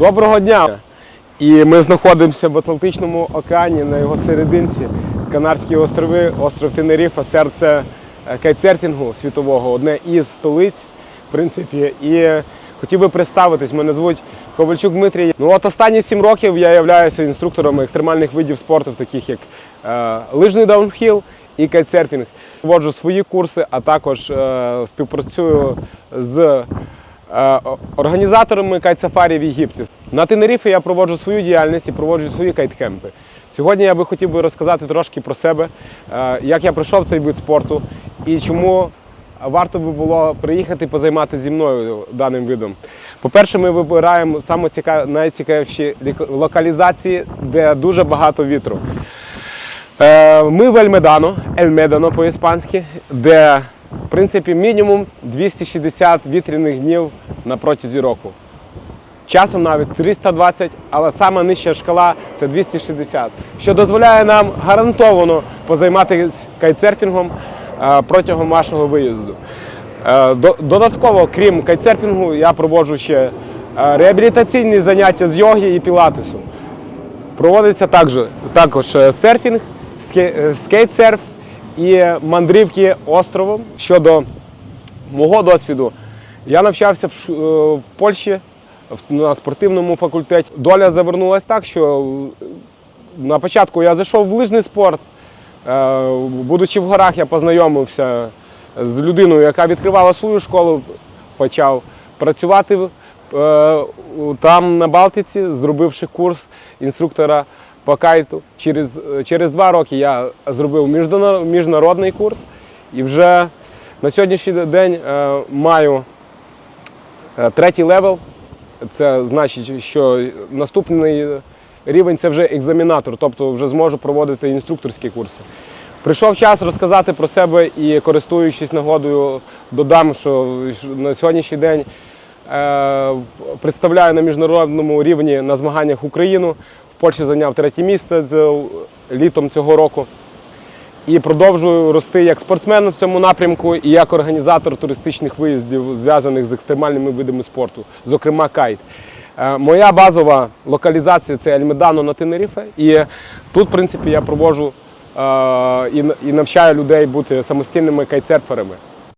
Доброго дня! І ми знаходимося в Атлантичному океані на його серединці. Канарські острови, остров Тенеріфа, серце е, кайтсерфінгу світового, одне із столиць, в принципі. І хотів би представитись, мене звуть Ковальчук Дмитрій. Ну от останні сім років я являюся інструктором екстремальних видів спорту, таких як е, лижний даунхіл і кайтсерфінг. Вводжу свої курси, а також е, співпрацюю з організаторами кайт-сафарі в Єгипті. На Тенеріфі я проводжу свою діяльність і проводжу свої кайт-кемпи. Сьогодні я би хотів би розказати трошки про себе, е, як я прийшов в цей вид спорту і чому варто би було приїхати позайматися зі мною даним видом. По-перше, ми вибираємо саме найцікавіші локалізації, де дуже багато вітру. Е, Ми в Ельмедано, Ельмедано по-іспанськи, де в принципі мінімум 260 вітряних днів на протязі року. Часом навіть 320, але сама нижча шкала це 260, що дозволяє нам гарантовано позайматися кайтсерфінгом е, протягом вашого виїзду. Е, Додатково, крім кайтсерфінгу, я проводжу ще е, реабілітаційні заняття з йоги і пілатесу. Проводиться також, також серфінг, скейтсерф і мандрівки островом. Щодо мого досвіду, я навчався в, е, в Польщі на спортивному факультеті. Доля завернулася так, що е, на початку я зайшов в лижний спорт. Е, Будучи в горах, я познайомився з людиною, яка відкривала свою школу, почав працювати там на Балтиці, зробивши курс інструктора по кайту. Через, е, через два роки я зробив міжнародний курс і вже на сьогоднішній день е, маю е, третій левел. Це значить, що наступний рівень це вже екзамінатор, тобто вже зможу проводити інструкторські курси. Прийшов час розказати про себе і, користуючись нагодою, додам, що на сьогоднішній день представляю на міжнародному рівні на змаганнях Україну. Польщі зайняв третє місце літом цього року. І продовжую рости як спортсмен в цьому напрямку і як організатор туристичних виїздів, зв'язаних з екстремальними видами спорту, зокрема кайт. Е, Моя базова локалізація це Ельмедано на Тенеріфе. І тут, в принципі, я проводжу е, і навчаю людей бути самостійними кайтсерферами.